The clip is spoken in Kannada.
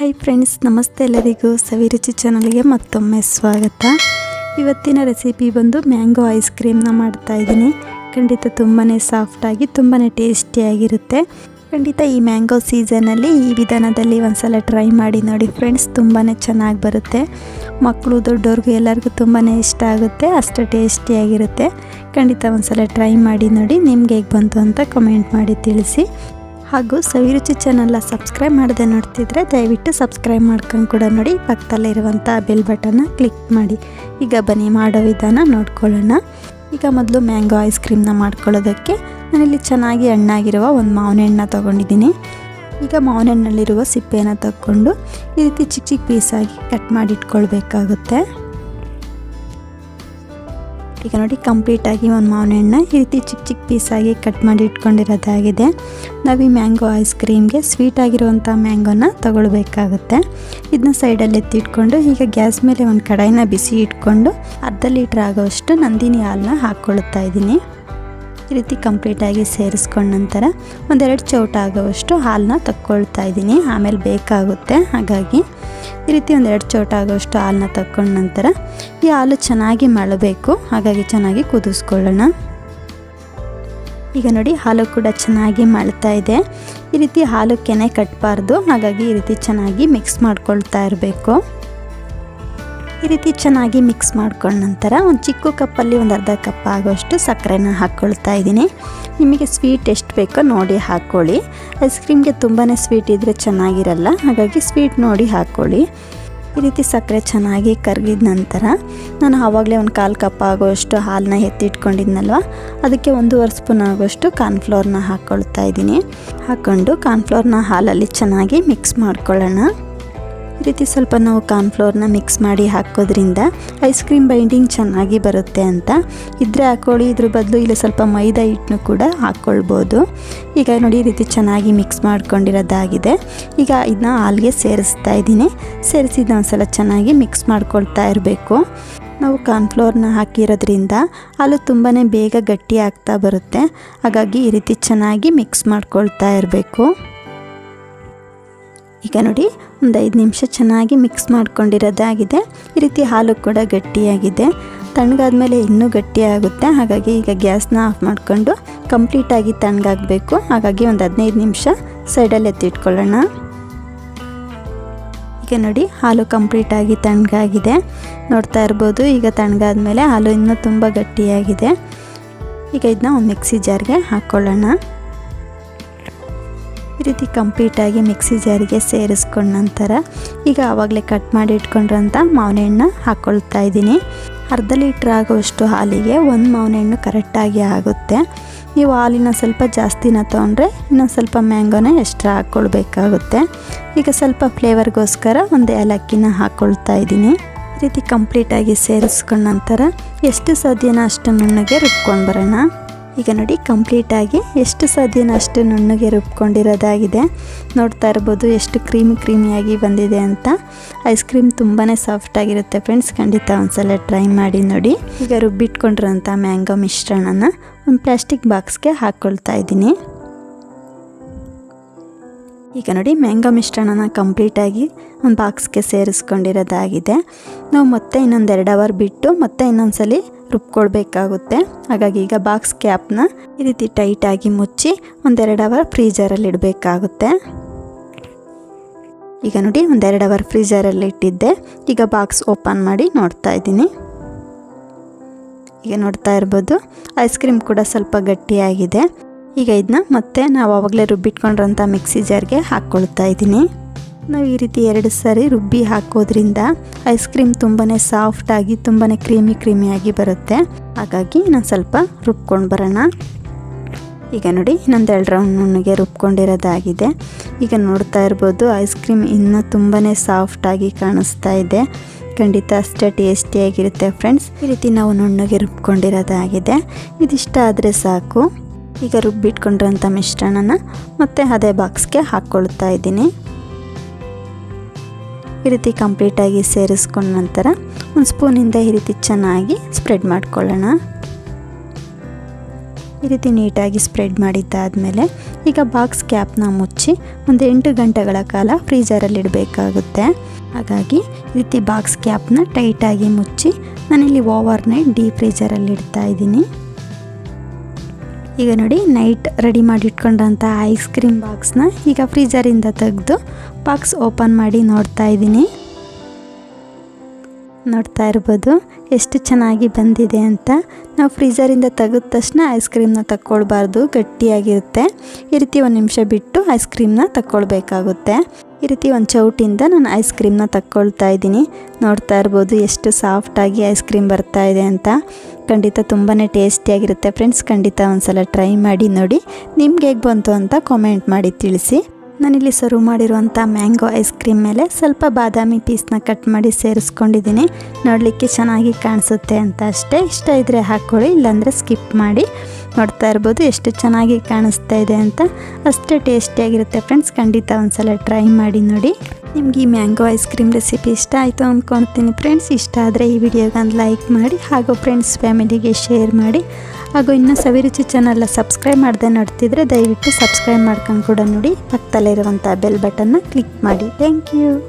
ಹಾಯ್ ಫ್ರೆಂಡ್ಸ್ ನಮಸ್ತೆ ಎಲ್ಲರಿಗೂ ಸವಿರುಚಿ ಚಾನಲ್ಗೆ ಮತ್ತೊಮ್ಮೆ ಸ್ವಾಗತ. ಇವತ್ತಿನ ರೆಸಿಪಿ ಬಂದು ಮ್ಯಾಂಗೋ ಐಸ್ ಕ್ರೀಮ್ನ ಮಾಡ್ತಾ ಇದ್ದೀನಿ. ಖಂಡಿತ ತುಂಬಾ ಸಾಫ್ಟಾಗಿ ತುಂಬಾ ಟೇಸ್ಟಿಯಾಗಿರುತ್ತೆ ಖಂಡಿತ ಈ ಮ್ಯಾಂಗೋ ಸೀಸನಲ್ಲಿ ಈ ವಿಧಾನದಲ್ಲಿ ಒಂದ್ಸಲ ಟ್ರೈ ಮಾಡಿ ನೋಡಿ ಫ್ರೆಂಡ್ಸ್ ತುಂಬಾ ಚೆನ್ನಾಗಿ ಬರುತ್ತೆ. ಮಕ್ಕಳು ದೊಡ್ಡವ್ರಿಗೂ ಎಲ್ಲರಿಗೂ ತುಂಬಾ ಇಷ್ಟ ಆಗುತ್ತೆ, ಅಷ್ಟು ಟೇಸ್ಟಿಯಾಗಿರುತ್ತೆ ಖಂಡಿತ ಒಂದ್ಸಲ ಟ್ರೈ ಮಾಡಿ ನೋಡಿ, ನಿಮ್ಗೆ ಹೇಗೆ ಬಂತು ಅಂತ ಕಮೆಂಟ್ ಮಾಡಿ ತಿಳಿಸಿ. ಹಾಗೂ ಸವಿರುಚಿ ಚಾನಲ್ನ ಸಬ್ಸ್ಕ್ರೈಬ್ ಮಾಡದೆ ನೋಡ್ತಿದ್ರೆ ದಯವಿಟ್ಟು ಸಬ್ಸ್ಕ್ರೈಬ್ ಮಾಡ್ಕೊಂಡು ಕೂಡ ನೋಡಿ. ಪಕ್ಕದಲ್ಲಿರುವಂಥ ಬೆಲ್ ಬಟನ್ನ ಕ್ಲಿಕ್ ಮಾಡಿ. ಈಗ ಬನ್ನಿ ಮಾಡೋ ವಿಧಾನ ನೋಡ್ಕೊಳ್ಳೋಣ. ಈಗ ಮೊದಲು ಮ್ಯಾಂಗೋ ಐಸ್ ಕ್ರೀಮ್ನ ಮಾಡ್ಕೊಳ್ಳೋದಕ್ಕೆ ನಾನಿಲ್ಲಿ ಚೆನ್ನಾಗಿ ಹಣ್ಣಾಗಿರುವ ಒಂದು ಮಾವಿನ ಹಣ್ಣನ್ನ ತೊಗೊಂಡಿದ್ದೀನಿ. ಈಗ ಮಾವಿನ ಹಣ್ಣಲ್ಲಿರುವ ಸಿಪ್ಪೆಯನ್ನು ತಗೊಂಡು ಈ ರೀತಿ ಚಿಕ್ಕ ಚಿಕ್ಕ ಪೀಸಾಗಿ ಕಟ್ ಮಾಡಿ ಇಟ್ಕೊಳ್ಬೇಕಾಗುತ್ತೆ. ಈಗ ನೋಡಿ ಕಂಪ್ಲೀಟಾಗಿ ಒಂದು ಮಾವಿನ ಹಣ್ಣು ಈ ರೀತಿ ಚಿಕ್ಕ ಚಿಕ್ಕ ಪೀಸಾಗಿ ಕಟ್ ಮಾಡಿ ಇಟ್ಕೊಂಡಿರೋದಾಗಿದೆ. ನಾವು ಈ ಮ್ಯಾಂಗೋ ಐಸ್ ಕ್ರೀಮ್ಗೆ ಸ್ವೀಟಾಗಿರುವಂಥ ಮ್ಯಾಂಗೋನ ತಗೊಳ್ಬೇಕಾಗುತ್ತೆ. ಇದನ್ನ ಸೈಡಲ್ಲಿ ಎತ್ತಿಟ್ಕೊಂಡು ಈಗ ಗ್ಯಾಸ್ ಮೇಲೆ ಒಂದು ಕಡಾಯಿನ ಬಿಸಿ ಇಟ್ಕೊಂಡು ಅರ್ಧ ಲೀಟ್ರ್ ಆಗೋವಷ್ಟು ನಂದಿನಿ ಹಾಲನ್ನ ಹಾಕ್ಕೊಳ್ತಾ ಇದ್ದೀನಿ. ಈ ರೀತಿ ಕಂಪ್ಲೀಟಾಗಿ ಸೇರಿಸ್ಕೊಂಡ ನಂತರ ಒಂದೆರಡು ಚೌಟ ಆಗೋವಷ್ಟು ಹಾಲನ್ನ ತಕ್ಕೊಳ್ತಾ ಇದ್ದೀನಿ. ಆಮೇಲೆ ಬೇಕಾಗುತ್ತೆ. ಹಾಗಾಗಿ ಈ ರೀತಿ ಒಂದೆರಡು ಚೌಟ ಆಗೋವಷ್ಟು ಹಾಲನ್ನ ತಕ್ಕೊಂಡ ನಂತರ ಈ ಹಾಲು ಚೆನ್ನಾಗಿ ಮಳಬೇಕು. ಹಾಗಾಗಿ ಚೆನ್ನಾಗಿ ಕುದಿಸ್ಕೊಳ್ಳೋಣ. ಈಗ ನೋಡಿ, ಹಾಲು ಕೂಡ ಚೆನ್ನಾಗಿ ಮಳ್ತಾ ಇದೆ. ಈ ರೀತಿ ಹಾಲು ಕೆನೆ ಕಟ್ಟಬಾರ್ದು ಹಾಗಾಗಿ ಈ ರೀತಿ ಚೆನ್ನಾಗಿ ಮಿಕ್ಸ್ ಮಾಡ್ಕೊಳ್ತಾ ಇರಬೇಕು. ಈ ರೀತಿ ಚೆನ್ನಾಗಿ ಮಿಕ್ಸ್ ಮಾಡ್ಕೊಂಡ ನಂತರ ಒಂದು ಚಿಕ್ಕ ಕಪ್ಪಲ್ಲಿ ಒಂದು ಅರ್ಧ ಕಪ್ ಆಗೋಷ್ಟು ಸಕ್ಕರೆನ ಹಾಕ್ಕೊಳ್ತಾ ಇದ್ದೀನಿ. ನಿಮಗೆ ಸ್ವೀಟ್ ಎಷ್ಟು ಬೇಕೋ ನೋಡಿ ಹಾಕ್ಕೊಳ್ಳಿ ಐಸ್ ಕ್ರೀಮ್ಗೆ ತುಂಬಾ ಸ್ವೀಟ್ ಇದ್ದರೆ ಚೆನ್ನಾಗಿರಲ್ಲ, ಹಾಗಾಗಿ ಸ್ವೀಟ್ ನೋಡಿ ಹಾಕ್ಕೊಳ್ಳಿ ಈ ರೀತಿ ಸಕ್ಕರೆ ಚೆನ್ನಾಗಿ ಕರಗಿದ ನಂತರ ನಾನು ಆವಾಗಲೇ ಒಂದು ಕಾಲು ಕಪ್ ಆಗೋಷ್ಟು ಹಾಲನ್ನ ಎತ್ತಿಟ್ಕೊಂಡಿದ್ನಲ್ವ, ಅದಕ್ಕೆ ಒಂದೂವರೆ ಸ್ಪೂನ್ ಆಗೋಷ್ಟು ಕಾರ್ನ್ಫ್ಲೋರ್ನ ಹಾಕ್ಕೊಳ್ತಾ ಇದ್ದೀನಿ. ಹಾಕ್ಕೊಂಡು ಕಾರ್ನ್ಫ್ಲೋರ್ನ ಹಾಲಲ್ಲಿ ಚೆನ್ನಾಗಿ ಮಿಕ್ಸ್ ಮಾಡ್ಕೊಳ್ಳೋಣ. ಈ ರೀತಿ ಸ್ವಲ್ಪ ನಾವು ಕಾರ್ನ್ಫ್ಲೋರ್ನ ಮಿಕ್ಸ್ ಮಾಡಿ ಹಾಕೋದ್ರಿಂದ ಐಸ್ ಕ್ರೀಮ್ ಬೈಂಡಿಂಗ್ ಚೆನ್ನಾಗಿ ಬರುತ್ತೆ ಅಂತ. ಇದ್ರೆ ಹಾಕೊಳ್ಳಿ ಇದ್ರ ಬದಲು ಇಲ್ಲಿ ಸ್ವಲ್ಪ ಮೈದಾ ಹಿಟ್ಟನ್ನು ಕೂಡ ಹಾಕ್ಕೊಳ್ಬೋದು ಈಗ ನೋಡಿ ಈ ರೀತಿ ಚೆನ್ನಾಗಿ ಮಿಕ್ಸ್ ಮಾಡ್ಕೊಂಡಿರೋದಾಗಿದೆ. ಈಗ ಇದನ್ನ ಹಾಲ್ಗೆ ಸೇರಿಸ್ತಾ ಇದ್ದೀನಿ. ಸೇರಿಸಿದ ಒಂದ್ಸಲ ಚೆನ್ನಾಗಿ ಮಿಕ್ಸ್ ಮಾಡ್ಕೊಳ್ತಾ ಇರಬೇಕು. ನಾವು ಕಾರ್ನ್ಫ್ಲೋರ್ನ ಹಾಕಿರೋದ್ರಿಂದ ಹಾಲು ತುಂಬಾ ಬೇಗ ಗಟ್ಟಿ ಆಗ್ತಾ ಬರುತ್ತೆ. ಹಾಗಾಗಿ ಈ ರೀತಿ ಚೆನ್ನಾಗಿ ಮಿಕ್ಸ್ ಮಾಡ್ಕೊಳ್ತಾ ಇರಬೇಕು. ಈಗ ನೋಡಿ, ಒಂದು ಐದು ನಿಮಿಷ ಚೆನ್ನಾಗಿ ಮಿಕ್ಸ್ ಮಾಡ್ಕೊಂಡಿರೋದಾಗಿದೆ. ಈ ರೀತಿ ಹಾಲು ಕೂಡ ಗಟ್ಟಿಯಾಗಿದೆ. ತಣ್ಣಗಾದ್ಮೇಲೆ ಇನ್ನೂ ಗಟ್ಟಿಯಾಗುತ್ತೆ. ಹಾಗಾಗಿ ಈಗ ಗ್ಯಾಸ್ನ ಆಫ್ ಮಾಡಿಕೊಂಡು ಕಂಪ್ಲೀಟಾಗಿ ತಣ್ಣಗಾಗಬೇಕು. ಹಾಗಾಗಿ ಒಂದು ಹದಿನೈದು ನಿಮಿಷ ಸೈಡಲ್ಲಿ ಎತ್ತಿಟ್ಕೊಳ್ಳೋಣ. ಈಗ ನೋಡಿ, ಹಾಲು ಕಂಪ್ಲೀಟಾಗಿ ತಣ್ಣಗಾಗಿದೆ. ನೋಡ್ತಾ ಇರ್ಬೋದು, ಈಗ ತಣ್ಣಗಾದ ಮೇಲೆ ಹಾಲು ಇನ್ನೂ ತುಂಬ ಗಟ್ಟಿಯಾಗಿದೆ. ಈಗ ಇದನ್ನ ಒಂದು ಮಿಕ್ಸಿ ಜಾರ್ಗೆ ಹಾಕ್ಕೊಳ್ಳೋಣ. ಈ ರೀತಿ ಕಂಪ್ಲೀಟಾಗಿ ಮಿಕ್ಸಿ ಜಾರಿಗೆ ಸೇರಿಸ್ಕೊಂಡ ನಂತರ ಈಗ ಆವಾಗಲೇ ಕಟ್ ಮಾಡಿ ಇಟ್ಕೊಂಡಿರೋಂಥ ಮಾವಿನ ಹಣ್ಣು ಹಾಕ್ಕೊಳ್ತಾ ಇದ್ದೀನಿ. ಅರ್ಧ ಲೀಟ್ರ್ ಆಗುವಷ್ಟು ಹಾಲಿಗೆ ಒಂದು ಮಾವಿನ ಹಣ್ಣು ಕರೆಕ್ಟಾಗಿ ಆಗುತ್ತೆ. ನೀವು ಹಾಲಿನ ಸ್ವಲ್ಪ ಜಾಸ್ತಿನ ತೊಗೊಂಡ್ರೆ ಇನ್ನೊಂದು ಸ್ವಲ್ಪ ಮ್ಯಾಂಗೋನ ಎಕ್ಸ್ಟ್ರಾ ಹಾಕ್ಕೊಳ್ಬೇಕಾಗುತ್ತೆ ಈಗ ಸ್ವಲ್ಪ ಫ್ಲೇವರ್ಗೋಸ್ಕರ ಒಂದು ಏಲಕ್ಕಿನ ಹಾಕ್ಕೊಳ್ತಾ ಇದ್ದೀನಿ. ಈ ರೀತಿ ಕಂಪ್ಲೀಟಾಗಿ ಸೇರಿಸ್ಕೊಂಡ ನಂತರ ಎಷ್ಟು ಸದ್ಯನ ಅಷ್ಟು ನುಣ್ಣಗೆ ರುಬ್ಕೊಂಡು ಬರೋಣ. ಈಗ ನೋಡಿ ಕಂಪ್ಲೀಟಾಗಿ ಎಷ್ಟು ಸಾಧ್ಯನೋ ಅಷ್ಟು ನುಣ್ಣಗೆ ರುಬ್ಕೊಂಡಿರೋದಾಗಿದೆ. ನೋಡ್ತಾ ಇರ್ಬೋದು ಎಷ್ಟು ಕ್ರೀಮಿ ಕ್ರೀಮಿಯಾಗಿ ಬಂದಿದೆ ಅಂತ. ಐಸ್ ಕ್ರೀಮ್ ತುಂಬಾ ಸಾಫ್ಟಾಗಿರುತ್ತೆ ಫ್ರೆಂಡ್ಸ್ ಖಂಡಿತ ಒಂದ್ಸಲ ಟ್ರೈ ಮಾಡಿ ನೋಡಿ. ಈಗ ರುಬ್ಬಿಟ್ಕೊಂಡಿರೋಂಥ ಮ್ಯಾಂಗೋ ಮಿಶ್ರಣನ ಒಂದು ಪ್ಲಾಸ್ಟಿಕ್ ಬಾಕ್ಸ್ಗೆ ಹಾಕ್ಕೊಳ್ತಾ ಇದ್ದೀನಿ. ಈಗ ನೋಡಿ ಮ್ಯಾಂಗೋ ಮಿಶ್ರಣನ ಕಂಪ್ಲೀಟಾಗಿ ಒಂದು ಬಾಕ್ಸ್ಗೆ ಸೇರಿಸ್ಕೊಂಡಿರೋದಾಗಿದೆ. ನಾವು ಮತ್ತೆ ಇನ್ನೊಂದು ಎರಡು ಅವರ್ ಬಿಟ್ಟು ಮತ್ತೆ ಇನ್ನೊಂದ್ಸಲಿ ರುಬ್ಕೊಳ್ಬೇಕಾಗುತ್ತೆ. ಹಾಗಾಗಿ ಈಗ ಬಾಕ್ಸ್ ಕ್ಯಾಪ್ನ ಈ ರೀತಿ ಟೈಟಾಗಿ ಮುಚ್ಚಿ ಒಂದೆರಡು ಅವರ್ ಫ್ರೀಜರಲ್ಲಿ ಇಡಬೇಕಾಗುತ್ತೆ. ಈಗ ನೋಡಿ ಒಂದೆರಡು ಅವರ್ ಫ್ರೀಜರಲ್ಲಿ ಇಟ್ಟಿದ್ದೆ. ಈಗ ಬಾಕ್ಸ್ ಓಪನ್ ಮಾಡಿ ನೋಡ್ತಾ ಇದ್ದೀನಿ. ಈಗ ನೋಡ್ತಾ ಇರ್ಬೋದು ಐಸ್ ಕ್ರೀಮ್ ಕೂಡ ಸ್ವಲ್ಪ ಗಟ್ಟಿಯಾಗಿದೆ. ಈಗ ಇದನ್ನ ಮತ್ತೆ ನಾವು ಆವಾಗಲೇ ರುಬ್ಬಿಟ್ಕೊಂಡಿರೋಂಥ ಮಿಕ್ಸಿ ಜಾರ್ಗೆ ಹಾಕ್ಕೊಳ್ತಾ ಇದ್ದೀನಿ. ನಾವು ಈ ರೀತಿ ಎರಡು ಸಾರಿ ರುಬ್ಬಿ ಹಾಕೋದ್ರಿಂದ ಐಸ್ ಕ್ರೀಮ್ ತುಂಬಾ ಸಾಫ್ಟಾಗಿ ತುಂಬಾ ಕ್ರೀಮಿ ಕ್ರೀಮಿಯಾಗಿ ಬರುತ್ತೆ. ಹಾಗಾಗಿ ನಾನು ಸ್ವಲ್ಪ ರುಬ್ಕೊಂಡು ಬರೋಣ. ಈಗ ನೋಡಿ ಇನ್ನೊಂದು ಎರಡು ರೌಂಡ್ ನುಣ್ಣಗೆ ರುಬ್ಕೊಂಡಿರೋದಾಗಿದೆ. ಈಗ ನೋಡ್ತಾ ಇರ್ಬೋದು, ಐಸ್ ಕ್ರೀಮ್ ಇನ್ನೂ ತುಂಬಾ ಸಾಫ್ಟಾಗಿ ಕಾಣಿಸ್ತಾ ಇದೆ. ಖಂಡಿತ ಅಷ್ಟೇ ಟೇಸ್ಟಿಯಾಗಿರುತ್ತೆ ಫ್ರೆಂಡ್ಸ್. ಈ ರೀತಿ ನಾವು ನುಣ್ಣಗೆ ರುಬ್ಕೊಂಡಿರೋದಾಗಿದೆ. ಇದಿಷ್ಟ ಆದರೆ ಸಾಕು. ಈಗ ರುಬ್ಬಿಟ್ಕೊಂಡಿರೋಂಥ ಮಿಶ್ರಣನ ಮತ್ತೆ ಅದೇ ಬಾಕ್ಸ್ಗೆ ಹಾಕ್ಕೊಳ್ತಾ ಇದ್ದೀನಿ. ಈ ರೀತಿ ಕಂಪ್ಲೀಟಾಗಿ ಸೇರಿಸ್ಕೊಂಡ ನಂತರ ಒಂದು ಸ್ಪೂನಿಂದ ಈ ರೀತಿ ಚೆನ್ನಾಗಿ ಸ್ಪ್ರೆಡ್ ಮಾಡ್ಕೊಳ್ಳೋಣ. ಈ ರೀತಿ ನೀಟಾಗಿ ಸ್ಪ್ರೆಡ್ ಮಾಡಿದ್ದಾದಮೇಲೆ ಈಗ ಬಾಕ್ಸ್ ಕ್ಯಾಪ್ನ ಮುಚ್ಚಿ ಒಂದು ಎಂಟು ಗಂಟೆಗಳ ಕಾಲ ಫ್ರೀಜರಲ್ಲಿ ಇಡಬೇಕಾಗುತ್ತೆ. ಹಾಗಾಗಿ ಈ ರೀತಿ ಬಾಕ್ಸ್ ಕ್ಯಾಪ್ನ ಟೈಟಾಗಿ ಮುಚ್ಚಿ ನಾನಿಲ್ಲಿ ಓವರ್ ನೈಟ್ ಡೀಪ್ ಫ್ರೀಜರಲ್ಲಿ ಇಡ್ತಾ ಇದ್ದೀನಿ. ಈಗ ನೋಡಿ ನೈಟ್ ರೆಡಿ ಮಾಡಿ ಇಟ್ಕೊಂಡಂಥ ಐಸ್ ಕ್ರೀಮ್ ಬಾಕ್ಸ್ನ ಈಗ ಫ್ರೀಜರಿಂದ ತೆಗೆದು ಬಾಕ್ಸ್ ಓಪನ್ ಮಾಡಿ ನೋಡ್ತಾ ಇದ್ದೀನಿ. ನೋಡ್ತಾ ಇರ್ಬೋದು, ಎಷ್ಟು ಚೆನ್ನಾಗಿ ಬಂದಿದೆ ಅಂತ. ನಾವು ಫ್ರೀಜರಿಂದ ತೆಗೆದ ತಕ್ಷಣ ಐಸ್ ಕ್ರೀಮ್ನ ತಕ್ಕೊಳ್ಬಾರ್ದು, ಗಟ್ಟಿಯಾಗಿರುತ್ತೆ. ಈ ರೀತಿ ಒಂದು ನಿಮಿಷ ಬಿಟ್ಟು ಐಸ್ ಕ್ರೀಮ್ನ ತಕ್ಕೊಳ್ಬೇಕಾಗುತ್ತೆ. ಈ ರೀತಿ ಒಂದು ಚೌಟಿಂದ ನಾನು ಐಸ್ ಕ್ರೀಮ್ನ ತಕ್ಕೊಳ್ತಾ ಇದ್ದೀನಿ. ನೋಡ್ತಾ ಇರ್ಬೋದು ಎಷ್ಟು ಸಾಫ್ಟಾಗಿ ಐಸ್ ಕ್ರೀಮ್ ಬರ್ತಾ ಇದೆ ಅಂತ. ಖಂಡಿತ ತುಂಬಾ ಟೇಸ್ಟಿಯಾಗಿರುತ್ತೆ ಫ್ರೆಂಡ್ಸ್ ಖಂಡಿತ ಒಂದ್ಸಲ ಟ್ರೈ ಮಾಡಿ ನೋಡಿ. ನಿಮ್ಗೆ ಹೇಗೆ ಬಂತು ಅಂತ ಕಾಮೆಂಟ್ ಮಾಡಿ ತಿಳಿಸಿ. ನಾನಿಲ್ಲಿ ಸರ್ವ್ ಮಾಡಿರುವಂಥ ಮ್ಯಾಂಗೋ ಐಸ್ ಕ್ರೀಮ್ ಮೇಲೆ ಸ್ವಲ್ಪ ಬಾದಾಮಿ ಪೀಸ್ನ ಕಟ್ ಮಾಡಿ ಸೇರಿಸ್ಕೊಂಡಿದ್ದೀನಿ. ನೋಡಲಿಕ್ಕೆ ಚೆನ್ನಾಗಿ ಕಾಣಿಸುತ್ತೆ ಅಂತ ಅಷ್ಟೇ. ಇಷ್ಟ ಇದ್ದರೆ ಹಾಕ್ಕೊಳ್ಳಿ, ಇಲ್ಲಾಂದರೆ ಸ್ಕಿಪ್ ಮಾಡಿ. ನೋಡ್ತಾ ಇರ್ಬೋದು, ಎಷ್ಟು ಚೆನ್ನಾಗಿ ಕಾಣಿಸ್ತಾ ಇದೆ ಅಂತ. ಅಷ್ಟೇ ಟೇಸ್ಟಿಯಾಗಿರುತ್ತೆ ಫ್ರೆಂಡ್ಸ್ ಖಂಡಿತ ಒಂದ್ಸಲ ಟ್ರೈ ಮಾಡಿ ನೋಡಿ. ನಿಮ್ಗೆ ಈ ಮ್ಯಾಂಗೋ ಐಸ್ ಕ್ರೀಮ್ ರೆಸಿಪಿ ಇಷ್ಟ ಆಯಿತು ಅಂದ್ಕೊಳ್ತೀನಿ ಫ್ರೆಂಡ್ಸ್ ಇಷ್ಟ ಆದರೆ ಈ ವಿಡಿಯೋಗೆ ಒಂದು ಲೈಕ್ ಮಾಡಿ, ಹಾಗೂ ಫ್ರೆಂಡ್ಸ್ ಫ್ಯಾಮಿಲಿಗೆ ಶೇರ್ ಮಾಡಿ. ಹಾಗೂ ಇನ್ನೂ ಸವಿರುಚಿ ಚಾನಲ್ನ ಸಬ್ಸ್ಕ್ರೈಬ್ ಮಾಡದೆ ನೋಡ್ತಿದ್ರೆ ದಯವಿಟ್ಟು ಸಬ್ಸ್ಕ್ರೈಬ್ ಮಾಡ್ಕೊಂಡು ಕೂಡ ನೋಡಿ. ಪಕ್ಕದಲ್ಲಿರುವಂಥ ಬೆಲ್ ಬಟನ್ನ ಕ್ಲಿಕ್ ಮಾಡಿ. Thank you